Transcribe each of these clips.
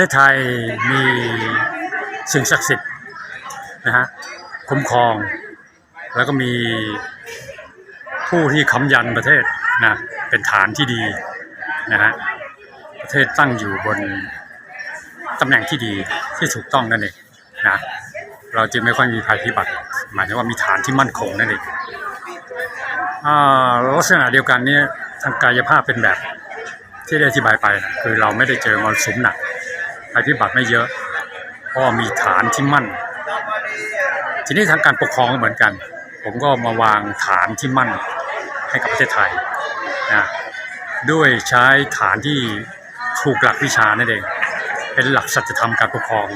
เทศไทยมีสิ่งศักดิ์สิทธิ์นะฮะคุ้มครอง แล้วก็มีผู้ที่ค้ำยันประเทศนะเป็นฐานที่ดีนะฮะประเทศตั้งอยู่บนตำแหน่งที่ดีที่ถูกต้องนั่นเองนะเราจึงไม่ค่อยมีภัยพิบัติหมายถึงว่ามีฐานที่มั่นคงนั่นเองลักษณะเดียวกันนี่ยทางกายภาพเป็นแบบที่ได้อธิบายไป คือเราไม่ได้เจอมรสุมหนัก ภัยพิบัติไม่เยอะ เพราะว่ามีฐานที่มั่น ทีนี้ทางการปกครองก็เหมือนกัน ผมก็มาวางฐานที่มั่นให้กับประเทศไทยนะด้วยใช้ฐานที่ถูกหลักวิชานั่นเอง เป็นหลักสัจธรรมการปกครอง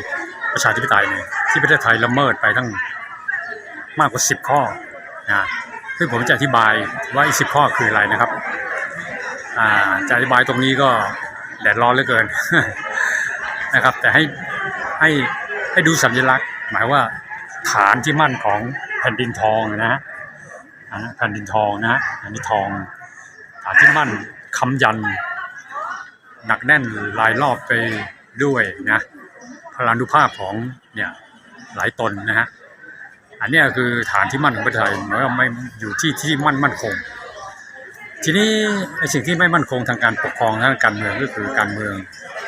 ประชาธิปไตยเนี่ยที่ประเทศไทยละเมิดไปทั้งมากกว่า 10 ข้อนะซึ่งผมจะอธิบายว่าอีกสิข้อคืออะไรนะครับ อ่าจะอธิบายตรงนี้ก็แดดร้อนเหลือเกิน นะครับ แต่ให้ให้ให้ดูสัญลักษณ์ หมายว่าฐานที่มั่นของแผ่นดินทองนะฮะแผ่นดินทองนะฮะอันนี้ทองฐานที่มั่นคำยัน หนักแน่นลายรอบไปด้วยนะพลานุภาพของเนี่ยหลายตนนะฮะอันนี้คือฐานที่มั่นของประเทศไทยหมายว่าไม่อยู่ที่ที่มั่นมั่นคง ทีนี้ไอ้สิ่งที่ไม่มั่นคงทางการปกครองทางการเมืองก็คือการเมือง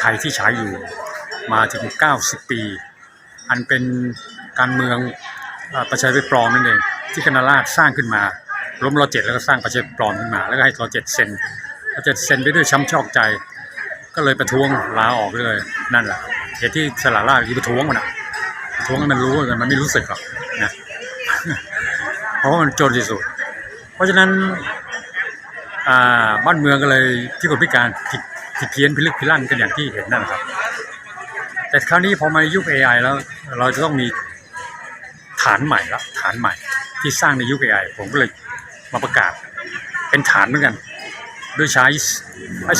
ไทยที่ใช้อยู่ มาถึง 90 ปี อันเป็นการเมืองอประชาธิปปลอมนั่นเอง ที่คณะราษฎรสร้างขึ้นมา ล้มรอเจ็ดแล้วก็สร้างประชาธิปไตยปลอมขึ้นมา แล้วก็ให้รอเจ็ดเซ็นรอเจ็ดเซ็นไปด้วยช้ำชอกใจ ก็เลยประท้วงลาออกเลยนั่นแหละเหตุที่สละราชคือประท้วงมันอะประท้วงให้มันรู้กันมันไม่รู้สึกหรอกนะเพราะมันจนที่สุด เพราะฉะนั้นอ่าบ้านเมืองก็เลยพิกลพิการผิดผิดเพี้ยนพิลึกพิลั่นกันอย่างที่เห็นนั่นแหละครับ แต่คราวนี้พอมายุค AI แล้ว เราจะต้องมีฐานใหม่ละฐานใหม่ที่สร้างในยุค AI ผมก็เลยมาประกาศ เป็นฐานเหมือนกันโดยใช้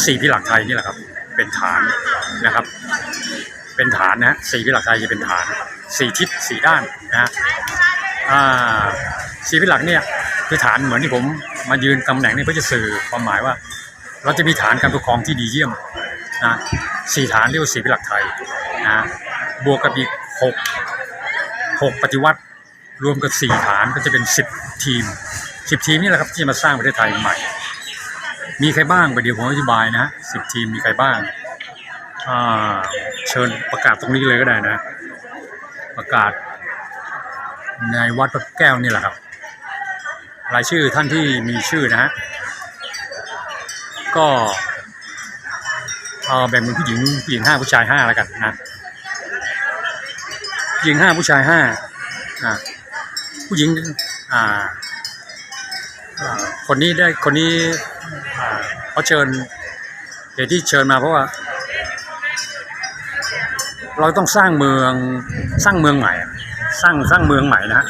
สี่พิหลักไทยนี่แหละครับ เป็นฐานนะครับ เป็นฐานนะฮะสี่พิหลักไทยจะเป็นฐานสี่ทิศสี่ด้านนะฮะอ่าสี่พิหลักเนี่ยคือฐานเหมือนที่ผมมายืนตำแหน่งนี้เพื่อจะสื่อความหมายว่า เราจะมีฐานการปกครองที่ดีเยี่ยมนะสี่ฐานเรียกว่าสี่พิหลักไทย นะบวกกับอีกหกหกปฏิวัติรวมกับสี่ฐานก็จะเป็นสิบทีมสิบทีมนี่แหละครับที่จะมาสร้างประเทศไทยใหม่ มีใครบ้างประเดี๋ยวผมอธิบายนะสิบทีมมีใครบ้างเชิญประกาศตรงนี้เลยก็ได้นะ ประกาศในวัดพระแก้วนี่แหละครับ รายชื่อท่านที่มีชื่อนะฮะก็เอาแบ่งเป็นผู้หญิงผู้หญิงห้าผู้ชายห้าแล้วกันนะ หญิงห้าผู้ชายห้าอ่าผู้หญิงอ่าคนนี้ได้คนนี้เขาเชิญเหตุที่เชิญมาเพราะว่า เราต้องสร้างเมืองสร้างเมืองใหม่ สร้างสร้างเมืองใหม่นะฮะ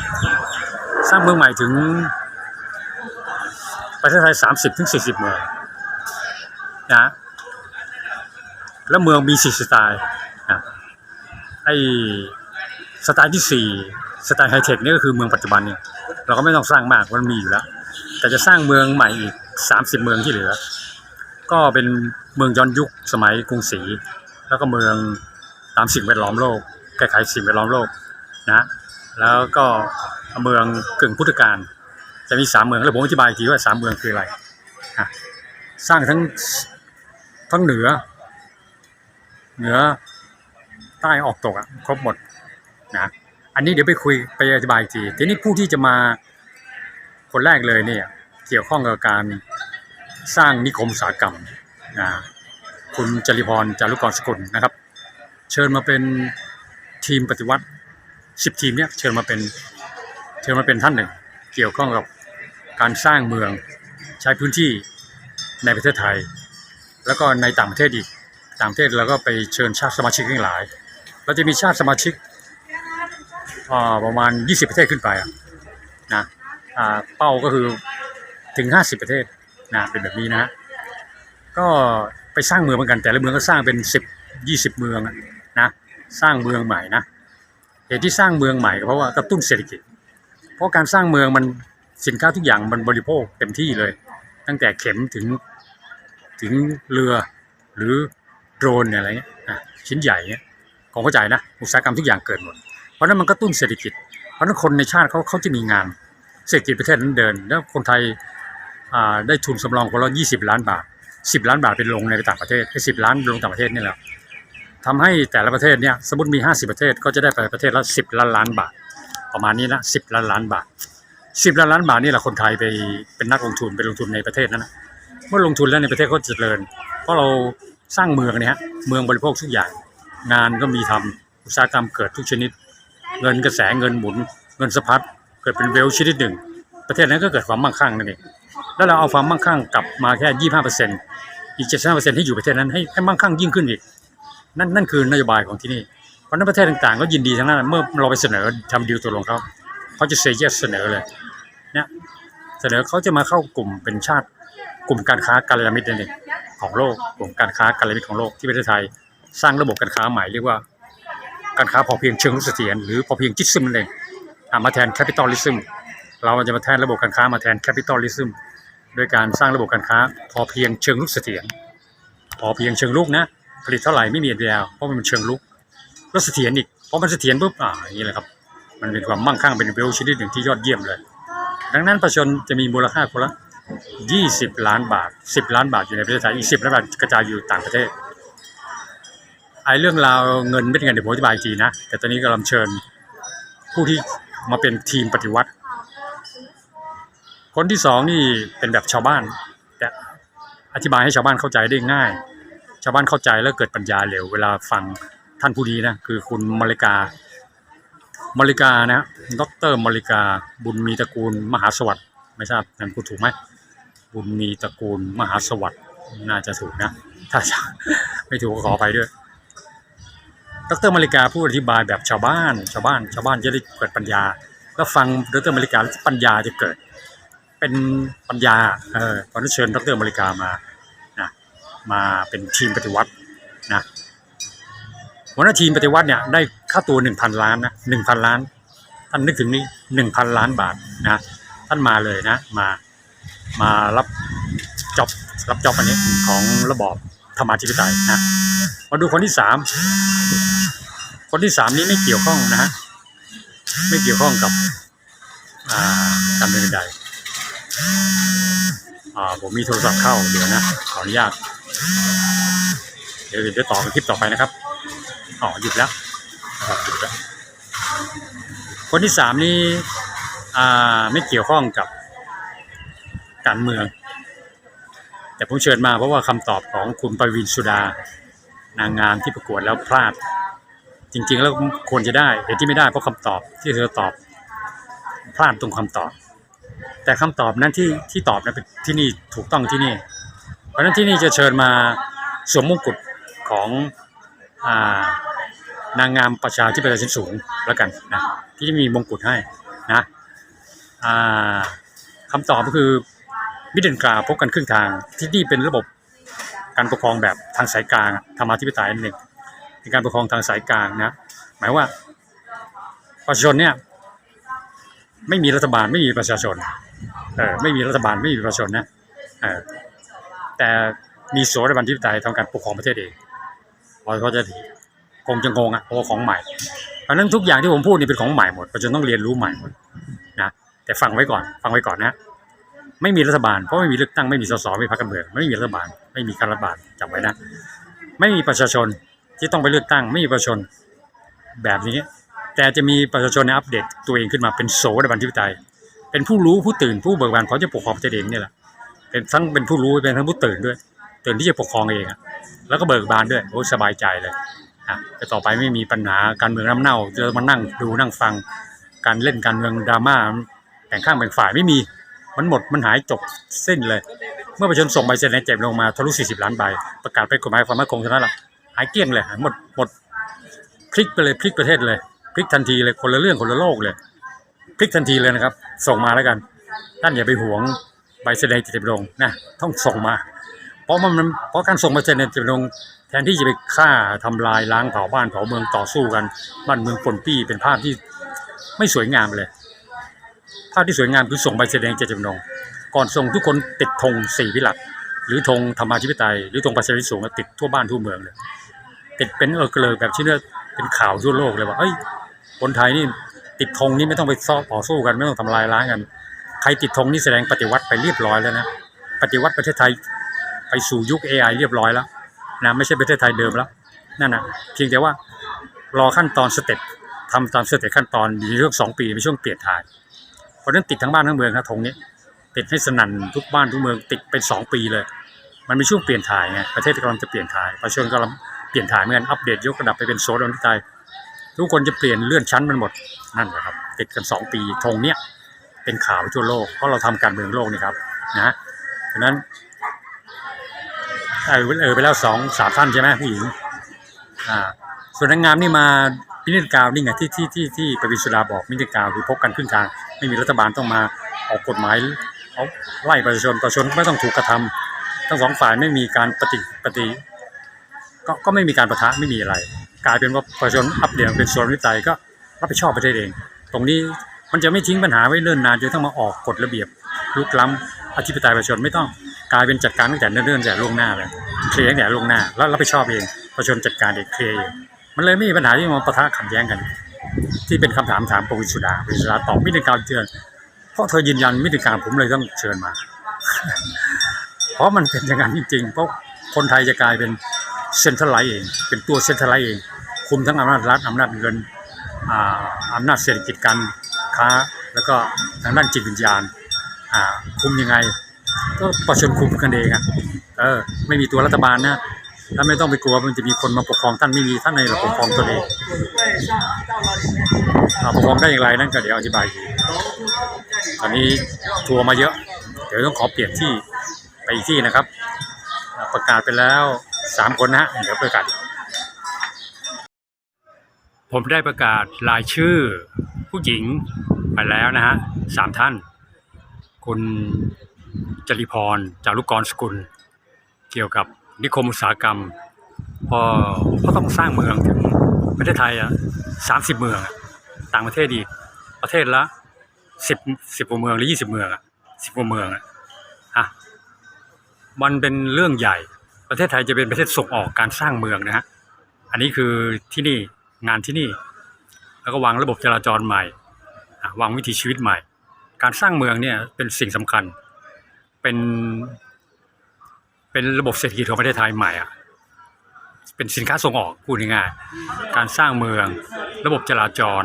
สร้างเมืองใหม่ถึงประเทศไทยสามสิบถึงสี่สิบเมืองนะแล้วเมืองมีสี่สไตล์นะไอ สไตล์ที่สี่สไตล์ไฮเทคนี่ก็คือเมืองปัจจุบันเนี่ยเราก็ไม่ต้องสร้างมากมันมีอยู่แล้ว แต่จะสร้างเมืองใหม่อีกสามสิบเมืองที่เหลือ ก็เป็นเมืองย้อนยุคสมัยกรุงศรีแล้วก็เมืองตามสิ่งแวดล้อมโลกคล้ายๆสิ่งแวดล้อมโลกนะแล้วก็เมืองกึ่งพุทธกาลจะมีสามเมืองแล้วผมอธิบายทีว่าสามเมืองคืออะไรสร้างทั้งทั้งเหนือ เหนือใต้ออกตกอะครบหมด นะอันนี้เดี๋ยวไปคุยไปอธิบายอีกทีทีนี้ผู้ที่จะมาคนแรกเลยเนี่ยเกี่ยวข้องกับการสร้างนิคมอุตสาหกรรมนะคุณจริพรจารุกรสกุลนะครับ เชิญมาเป็นทีมปฏิวัติสิบทีมเนี่ยเชิญมาเป็นเชิญมาเป็นท่านหนึ่ง เกี่ยวข้องกับการสร้างเมืองใช้พื้นที่ในประเทศไทย แล้วก็ในต่างประเทศอีกต่างประเทศเราก็ไปเชิญชาติสมาชิกทั้งหลาย เราจะมีชาติสมาชิก อ่าประมาณ 20 ประเทศขึ้นไปนะอ่าเป้าก็คือถึง 50 ประเทศนะเป็นแบบนี้นะ ก็ไปสร้างเมืองเหมือนกันแต่ละเมืองก็สร้างเป็น 10 20 เมืองนะสร้างเมืองใหม่นะเหตุที่สร้างเมืองใหม่ก็เพราะว่ากระตุ้นเศรษฐกิจ เพราะการสร้างเมืองมันสินค้าทุกอย่างมันบริโภคเต็มที่เลย ตั้งแต่เข็มถึงถึงเรือหรือโดรนอะไรเงี้ยชิ้นใหญ่เงี้ยผมเข้าใจนะ อุตสาหกรรมทุกอย่างเกิดหมด ราะนั้นมันก็ตุ้นเศรษฐกิจ เพราะนั้นคนในชาติเขาเขาจะมีงาน เศรษฐกิจประเทศนั้นเดิน แล้วคนไทยได้ทุนสำรองคนละยี่สิบล้านบาทสิบล้านบาทเป็นลงในต่างประเทศไอ้สิบล้านลงต่างประเทศนี่แหละทำให้แต่ละประเทศเนี่ยสมมติมีห้าสิบประเทศก็จะได้ไปประเทศละสิบล้านล้านบาท ประมาณนี้นะสิบล้านล้านบาทสิบล้านล้านบาทนี่แหละคนไทยไปเป็นนักลงทุนไปลงทุนในประเทศนั้นนะเมื่อลงทุนแล้วในประเทศก็เจริญ เพราะเราสร้างเมืองเนี่ยฮะเมืองบริโภคทุกอย่าง งานก็มีทำอุตสาหกรรมเกิดทุกชนิด เงินกระแสเงินหมุน เงินสะพัดเกิดเป็นเวลชนิดหนึ่ง ประเทศนั้นก็เกิดความมั่งคั่งนั่นเองแล้วเราเอาความมั่งคั่งกลับมาแค่ยี่ห้าเปอร์เซ็นต์อีกเจ็ดสิบห้าเปอร์เซ็นต์ที่อยู่ประเทศนั้นให้ให้มั่งคั่งยิ่งขึ้นอีก นั่นนั่นคือนโยบายของที่นี่ เพราะนั้นประเทศต่างๆ ก็ยินดีทั้งนั้นเมื่อเราไปเสนอทำดีลตัวลงเขาเขาจะเซเยสเสนอเลยเนี่ยเสนอเขาจะมาเข้ากลุ่มเป็นชาติกลุ่มการค้าการยามิตรนั่นเองของโลกกลุ่มการค้าการยามิตรของโลกที่ประเทศไทย สร้างระบบการค้าใหม่เรียกว่า การค้าพอเพียงเชิงรุกเสถียรหรือพอเพียงจิตซึมนั่นเองมาแทนแคปิตอลลิซึมเราจะมาแทนระบบการค้ามาแทนแคปิตอลลิซึมด้วยการสร้างระบบการค้าพอเพียงเชิงลุกเสถียรพอเพียงเชิงลุกนะผลิตเท่าไหร่ไม่มีอันเดียวเพราะมันเป็นเชิงลุกแล้วเสถียรอีกเพราะมันเสถียรปุ๊บอ่าอย่างนี้แหละครับ มันเป็นความมั่งคั่งเป็นเวลชนิดหนึ่งที่ยอดเยี่ยมเลย ดังนั้นประชาชนจะมีมูลค่าคนละ 20 ล้านบาท 10 ล้านบาทอยู่ในประเทศไทยอีก10ล้านบาทกระจายอยู่ต่างประเทศ ไอ้เรื่องราวเงินไม่เป็นไงเดี๋ยวผมอธิบายอีกทีนะ แต่ตอนนี้กำลังเชิญผู้ที่มาเป็นทีมปฏิวัติ คนที่สองนี่เป็นแบบชาวบ้าน แต่อธิบายให้ชาวบ้านเข้าใจได้ง่าย ชาวบ้านเข้าใจแล้วเกิดปัญญาเร็ว เวลาฟังท่านผู้นี้นะคือคุณมริกา มริกานะดรมริกาบุญมีตระกูลมหาสวัสดิ์ไม่ทราบนั่นพูดถูกไหมบุญมีตระกูลมหาสวัสดิ์น่าจะถูกนะ ถ้าไม่ถูกก็ขอไปด้วย ดรมาริกาพูดอธิบายแบบชาวบ้าน ชาวบ้าน ชาวบ้านจะได้เกิดปัญญาแล้วฟังดรมาริกาแล้วปัญญาจะเกิด เป็นปัญญาเออตอนนี้นเชิญดรมาริกามานะมาเป็นทีมปฏิวัตินะหัวหน้าทีมปฏิวัติเนี่ยได้ค่าตัวหนึ่งพันล้านนะหนึ่งพันล้านท่านนึกถึงนี่หนึ่งพันล้านบาทนะท่านมาเลยนะมามารับจ็อบรับจ็อบอันนี้ของระบอบธรรมาธิปไตยนะมาดูคนที่สาม คนที่สามนี้ไม่เกี่ยวข้องนะฮะไม่เกี่ยวข้องกับการเมืองใดอ่าผมมีโทรศัพท์เข้าเดี๋ยวนะขออนุญาต เดี๋ยวเดี๋ยวต่อคลิปต่อไปนะครับอ๋อหยุดแล้วนะครับหยุดแล้วคนที่สามนี้อ่าไม่เกี่ยวข้องกับการเมือง แต่ผมเชิญมาเพราะว่าคำตอบของคุณปวินสุดา นางงามที่ประกวดแล้วพลาด จริง ๆ แล้วควรจะได้แต่ที่ไม่ได้เพราะคำตอบที่เธอตอบพลาดตรงคำตอบ แต่คำตอบนั้นที่ที่ตอบนั้นเป็นที่นี่ถูกต้องที่นี่ เพราะนั้นที่นี่จะเชิญมาสวมมงกุฎของอ่านางงามประชาธิปไตยชั้นสูงแล้วกันนะที่มีมงกุฎให้นะคำตอบก็คือมิดเดิลกลาพบกันครึ่งทางที่นี่เป็นระบบการปกครองแบบทางสายกลางธรรมาธิปไตยนั่นเอง เป็นการปกครองทางสายกลางนะหมายว่าประชาชนเนี่ยไม่มีรัฐบาลไม่มีประชาชนเออไม่มีรัฐบาลไม่มีประชาชนนะเออแต่มีสดาบันธิปไตยทำการปกครองประเทศเองเราก็จะคงจะงงอะเพราะของใหม่เพราะฉะนั้นทุกอย่างที่ผมพูดนี่เป็นของใหม่หมดประชาชนต้องเรียนรู้ใหม่หมดนะแต่ฟังไว้ก่อน ฟังไว้ก่อนนะไม่มีรัฐบาลเพราะไม่มีเลือกตั้งไม่มีสสไม่มีพรรคการเมืองไม่มีรัฐบาลไม่มีการรัฐบาลจำไว้นะ ไม่มีประชาชน ที่ต้องไปเลือกตั้งไม่มีประชาชนแบบนี้ แต่จะมีประชาชนอัปเดตตัวเองขึ้นมาเป็นโสดาบันทิปไตย เป็นผู้รู้ผู้ตื่นผู้เบิกบานเขาจะปกครองประเองเนี่ยแหละเป็นทั้งเป็นผู้รู้เป็นทั้งผู้ตื่นด้วย ตื่นที่จะปกครองเองอะแล้วก็เบิกบานด้วยโอ้สบายใจเลยอะแต่ต่อไปไม่มีปัญหาการเมืองน้ำเน่าจะมานั่งดูนั่งฟังการเล่นการเมืองดราม่าแบ่งข้างแบ่งฝ่ายไม่มีมันหมดมันหายจบสิ้นเลย เมื่อประชาชนส่งใบเสนอเจ็บลงมาทะลุ 40 ล้านใบ ประกาศเป็นกฎหมายความมั่นคงเท่านั้นแหละ หายเกลี้ยงเลยหายหมดหมดพลิกไปเลยพลิกประเทศเลยพลิกทันทีเลยคนละเรื่องคนละโลกเลยพลิกทันทีเลยนะครับ ส่งมาแล้วกันท่านอย่าไปหวงใบแสดงเจ็บลงนะต้องส่งมา เพราะมันเพราะการส่งใบเสนอเจ็บลงแทนที่จะไปฆ่าทำลายล้างเผาบ้านเผาเมืองต่อสู้กันบ้านเมืองปนปี้เป็นภาพที่ไม่สวยงามเลย ภาพที่สวยงามคือส่งใบแสดงเจตจำนงก่อนส่งทุกคนติดธงสี่พิลัดหรือธงธรรมาธิปไตย หรือธงประชาธิสูงติดทั่วบ้านทั่วเมืองเลย ติดเป็นเออกระเลิกแบบที่เนี่ยเป็นข่าวทั่วโลกเลยว่าเอ้ยคนไทยนี่ติดธงนี่ไม่ต้องไปซ้อต่อสู้กันไม่ต้องทำลายล้างกัน ใครติดธงนี่แสดงปฏิวัติไปเรียบร้อยแล้วนะปฏิวัติประเทศไทยไปสู่ยุค AI เรียบร้อยแล้วนะไม่ใช่ประเทศไทยเดิมแล้วนั่นนะเพียงแต่ว่ารอขั้นตอนสเต็ปทำตามสเต็ปขั้นตอนมีช่วงสองปีเป็นช่วงเปลี่ยนถ่ายเพราะนั้นติดทั้งบ้านทั้งเมืองครับธงนี้ติดให้สนั่นทุกบ้านทุกเมืองติดเป็นสองปีเลย มันมีช่วงเปลี่ยนถ่ายไงประเทศกำลังจะเปลี่ยนถ่ายประชาชนกำลัง ปลี่ยนถ่ายเหมือนกันอัปเดตยกระดับไปเป็นโซนอธิปไตยทุกคนจะเปลี่ยนเลื่อนชั้นมันหมดนั่นแหละครับติดกันสองปีธงเนี้ยเป็นข่าวทั่วโลกเพราะเราทำการเมืองโลกนี่ครับนะฉะนั้นเออเออไปแล้วสองสามท่านใช่ไหมผู้หญิงอ่าส่วนนางงามนี่มาพินิจกาวนี่ไงที่ที่ที่ที่ประวิตรสุดาบอกพินิจกาวคือพบกันครึ่งกลาง ไม่มีรัฐบาลต้องมาออกกฎหมายเอาไล่ประชาชนประชาชนไม่ต้องถูกกระทำทั้งสองฝ่ายไม่มีการปฏิปฏิ ก็ก็ไม่มีการประทะไม่มีอะไร กลายเป็นว่าประชาชนอัปเดตเป็นส่วนวิจัยก็รับผิดชอบประเทศเอง ตรงนี้มันจะไม่ทิ้งปัญหาไว้เลื่อนนานจนต้องมาออกกฎระเบียบลุกล้ำอธิปไตยประชาชนไม่ต้องกลายเป็นจัดการตั้งแต่เนิ่นๆแต่ล่วงหน้าเลยเคลียร์ตั้งแต่ล่วงหน้า แล้วรับผิดชอบเองประชาชนจัดการเองเคลียร์เองมันเลยไม่มีปัญหาที่มาประทะขัดแย้งกัน ที่เป็นคำถามถามปวินสุดาปวินสุดาตอบไม่ได้การเตือนเพราะเธอยืนยันมิติการผมเลยต้องเชิญมา เพราะมันเป็นอย่างนั้นจริงๆเพราะคนไทยจะกลายเป็น เซ็นทรัลไลซ์เอง เป็นตัวเซ็นทรัลไลซ์เอง คุมทั้งอำนาจรัฐอำนาจเงินอ่าอำนาจเศรษฐกิจการค้า แล้วก็ทางด้านจิตวิญญาณอ่าคุมยังไง ก็ประชาชนคุมกันเองอะเออไม่มีตัวรัฐบาลนะถ้าไม่ต้องไปกลัวมันจะมีคนมาปกครองท่านไม่มีท่านในระบบปกครองตัวเองปกครองได้อย่างไรนั่นก็เดี๋ยวอธิบายอีกตอนนี้ทัวร์มาเยอะ เดี๋ยวต้องขอเปลี่ยนที่ไปอีกที่นะครับ ประกาศไปแล้ว สามคนนะฮะเดี๋ยวประกาศผมได้ประกาศรายชื่อผู้หญิงไปแล้วนะฮะสามท่าน คุณจริพรจารุกรสกุล เกี่ยวกับนิคมอุตสาหกรรม พอพอต้องสร้างเมืองถึงประเทศไทยอะสามสิบเมือง ต่างประเทศอีประเทศละสิบสิบกว่าเมืองหรือยี่สิบเมืองอะสิบกว่าเมืองอะอะมันเป็นเรื่องใหญ่ ประเทศไทยจะเป็นประเทศส่งออกการสร้างเมืองนะฮะอันนี้คือที่นี่งานที่นี่ แล้วก็วางระบบจราจรใหม่ วางวิถีชีวิตใหม่ การสร้างเมืองเนี่ยเป็นสิ่งสำคัญ เป็นเป็นระบบเศรษฐกิจของประเทศไทยใหม่อะเป็นสินค้าส่งออกพูดง่ายๆการสร้างเมือง ระบบจราจร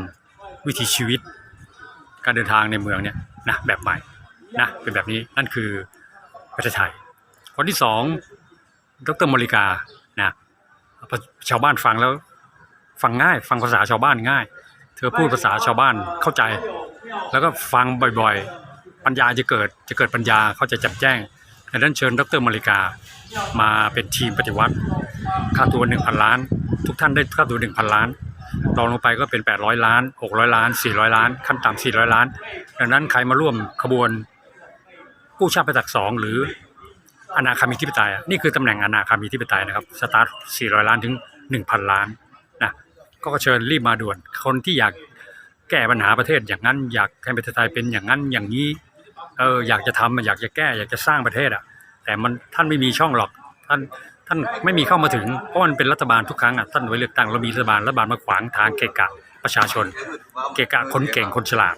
วิถีชีวิต การเดินทางในเมืองเนี่ยนะแบบใหม่นะเป็นแบบนี้นั่นคือประเทศไทย คนที่สอง ดรมริกานะชาวบ้านฟังแล้ว ฟังง่าย ฟังภาษาชาวบ้านง่าย เธอพูดภาษาชาวบ้านเข้าใจ แล้วก็ฟังบ่อยๆ ปัญญาจะเกิดจะเกิดปัญญาเขาจะจับแจ้งดังนั้นเชิญดรมริกามาเป็นทีมปฏิวัติ ค่าตัวหนึ่งพันล้าน ทุกท่านได้ค่าตัวหนึ่งพันล้านรองลงไปก็เป็น 800 ล้าน 600 ล้าน 400 ล้าน ขั้นต่ำ400 ล้าน ดังนั้นใครมาร่วมขบวนกู้ชาติประจักสองหรือ อนาคามีธิปไตยนี่คือตำแหน่งอนาคามีธิปไตยนะครับสตาร์ท 400 ล้านถึง 1,000 ล้านนะก็เชิญรีบมาด่วน คนที่อยากแก้ปัญหาประเทศอย่างนั้น อยากให้ประเทศไทยเป็นอย่างนั้นอย่างนี้เอออยากจะทำอยากจะแก้ อยากจะสร้างประเทศอะ แต่มันท่านไม่มีช่องหรอกท่านท่านไม่มีเข้ามาถึงเพราะมันเป็นรัฐบาลทุกครั้งอะท่านไว้เลือกตั้งเรามีรัฐบาลรัฐบาลมาขวางทางเกะกะประชาชน เกะกะคนเก่งคนฉลาด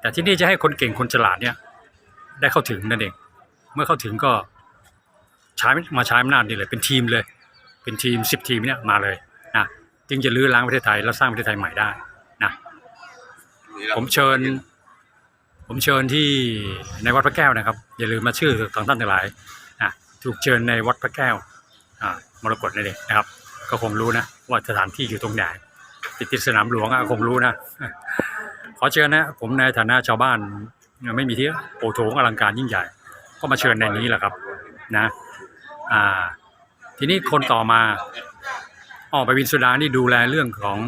แต่ที่นี่จะให้คนเก่งคนฉลาดเนี่ยได้เข้าถึงนั่นเอง เมื่อเข้าถึงก็ ใช้มาใช้อำนาจนี่เลยเป็นทีมเลย เป็นทีมสิบทีมเนี่ยมาเลยนะจึงจะลื้อล้างประเทศไทยแล้วสร้างประเทศไทยใหม่ได้นะผมเชิญ ผมเชิญที่ในวัดพระแก้วนะครับ อย่าลืมมาชื่อของท่านทั้งหลายอะถูกเชิญในวัดพระแก้วอ่ามรกตนี่เองนะครับ ก็คงรู้นะว่าสถานที่อยู่ตรงไหนติดติดสนามหลวงอะคงรู้นะขอเชิญนะ ผมในฐานะชาวบ้านไม่มีที่โอโถงอลังการยิ่งใหญ่ ก็มาเชิญในนี้แหละครับ นะ อ่า ทีนี้คนต่อมาออกไปวินสุดานี่ดูแลเรื่องของ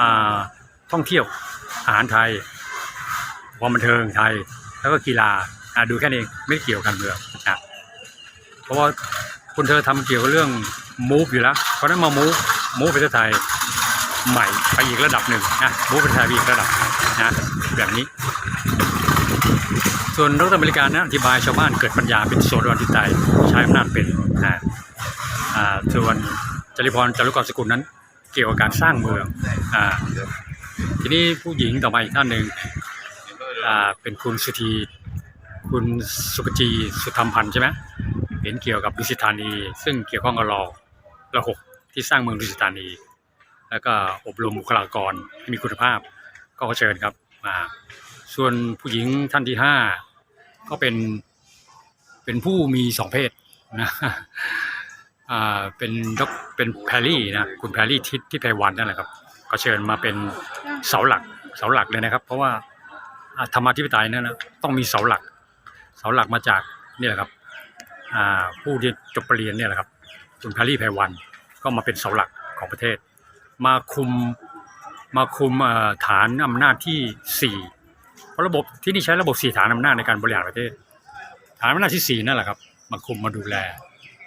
อ่าท่องเที่ยวอาหารไทยความบันเทิงไทย แล้วก็กีฬาดูแค่นี้เองไม่เกี่ยวกันเมืองนะเพราะว่าคุณเธอทำเกี่ยวกับเรื่องมูฟอยู่แล้ว เพราะนั้นมามูฟมูฟประเทศไทยใหม่ไปอีกระดับหนึ่งนะมูฟประเทศไทยอีกระดับนะแบบนี้ ส่วนรัฐอเมริกานั้นอธิบายชาวบ้านเกิดปัญญาเป็นโซนวันทิไตยใช้อำนาจเป็นอ่าอ่าส่วนจริพรจารุกรสกุลนั้น เกี่ยวกับการสร้างเมืองอ่าทีนี้ผู้หญิงต่อมาอีกท่านหนึ่งอ่าเป็นคุณสุธีคุณสุกจีสุธรรมพันธ์ใช่ไหมเห็นเกี่ยวกับดุสิตธานี ซึ่งเกี่ยวข้องกับรอระหกที่สร้างเมืองดุสิตธานี แล้วก็อบรมบุคลากรให้มีคุณภาพก็เชิญครับมาส่วนผู้หญิงท่านที่ห้า ก็เป็นเป็นผู้มีสองเพศนะอ่าเป็นดอกเป็นแพรรี่นะคุณแพรรี่ทิศที่ไพวันนั่นแหละครับ ก็เชิญมาเป็นเสาหลักเสาหลักเลยนะครับ เพราะว่าธรรมาธิปไตยนั่นนะต้องมีเสาหลัก เสาหลักมาจากนี่แหละครับอ่าผู้ที่จบปรริญญาเนี่ยแหละครับคุณแพรรี่ไพวันก็มาเป็นเสาหลักของประเทศ มาคุมมาคุมฐานอำนาจที่สี่ เพราะระบบที่นี่ใช้ระบบสี่ฐานอำนาจในการบริหารประเทศ ฐานอำนาจที่สี่นั่นแหละครับมาคุมมาดูแล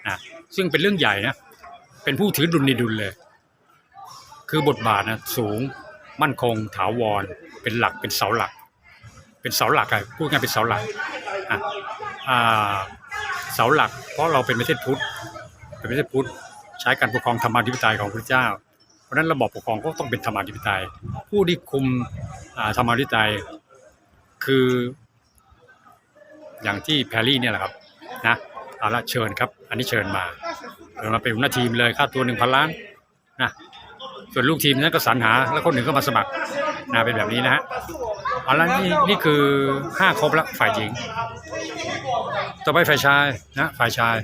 นะซึ่งเป็นเรื่องใหญ่นะเป็นผู้ถือดุลในดุลเลย คือบทบาทนะสูงมั่นคง ถาวร เป็นหลักเป็นเสาหลัก เป็นเสาหลักอะพูดง่ายเป็นเสาหลักอะอ่าเสาหลัก เพราะเราเป็นประเทศพุทธเป็นประเทศพุทธใช้การปกครองธรรมาธิปไตยของพระเจ้า เพราะนั้นระบอบปกครองก็ต้องเป็นธรรมาธิปไตย ผู้ที่คุมธรรมาธิปไตย คือ อย่างที่แพรลี่เนี่ยแหละครับนะเอาละเชิญครับ อันนี้เชิญมาเรามาเป็นหน้าทีมเลยค่าตัวหนึ่งพันล้านนะส่วนลูกทีมนั้นก็สรรหาแล้วคนหนึ่งก็มาสมัครนะเป็นแบบนี้นะฮะเอาละนี่นี่คือห้าครบละฝ่ายหญิง ต่อไปฝ่ายชายนะฝ่ายชาย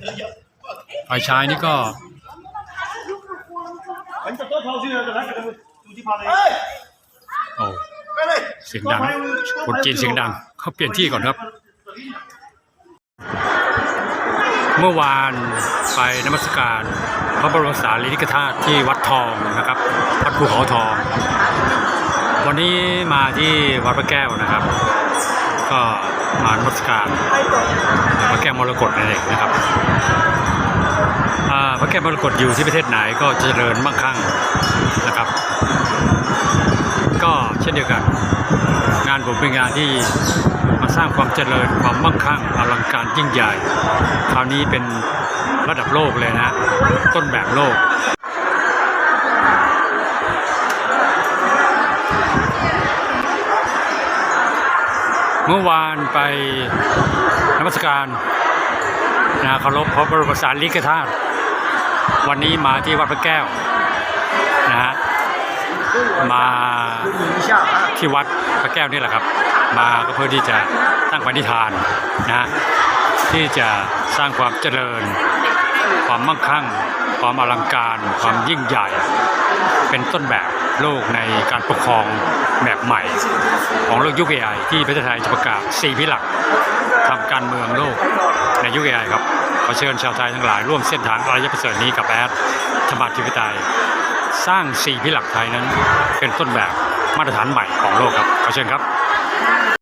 ฝ่ายชายนี่ก็โอ้ เสียงดังคนจีนเสียงดังเขาเปลี่ยนที่ก่อนครับ เมื่อวานไปนมัสการพระบรมสารีริกธาตุที่วัดทองนะครับวัดภูเขาทอง วันนี้มาที่วัดพระแก้วนะครับ ก็มานมัสการพระแก้วมรกตนั่นเองนะครับพระแก้วมรกตอยู่ที่ประเทศไหนก็เจริญมั่งคั่งนะครับ ก็เช่นเดียวกัน งานผมเป็นงานที่มาสร้างความเจริญความมั่งคั่งอลังการยิ่งใหญ่ คราวนี้เป็นระดับโลกเลยนะ ต้นแบบโลกเมื่อวานไปนมัสการนะเคารพพระบรมสารีริกธาตุวันนี้มาที่วัดพระแก้ว มาที่วัดพระแก้วนี่แหละครับ มาก็เพื่อที่จะตั้งปณิธานนะที่จะสร้างความเจริญ ความมั่งคั่ง ความอลังการ ความยิ่งใหญ่ เป็นต้นแบบโลกในการปกครองแบบใหม่ ของโลกยุค AI ที่ประเทศไทยจะประกาศ 4 พิหลักทำการเมืองโลกในยุค AI ครับขอเชิญชาวไทยทั้งหลายร่วมเส้นทางอารยประเสริฐนี้กับแอดธรรมาธิปไตย สร้าง4พิหลักไทยนั้น เป็นต้นแบบมาตรฐานใหม่ของโลกครับขอเชิญครับ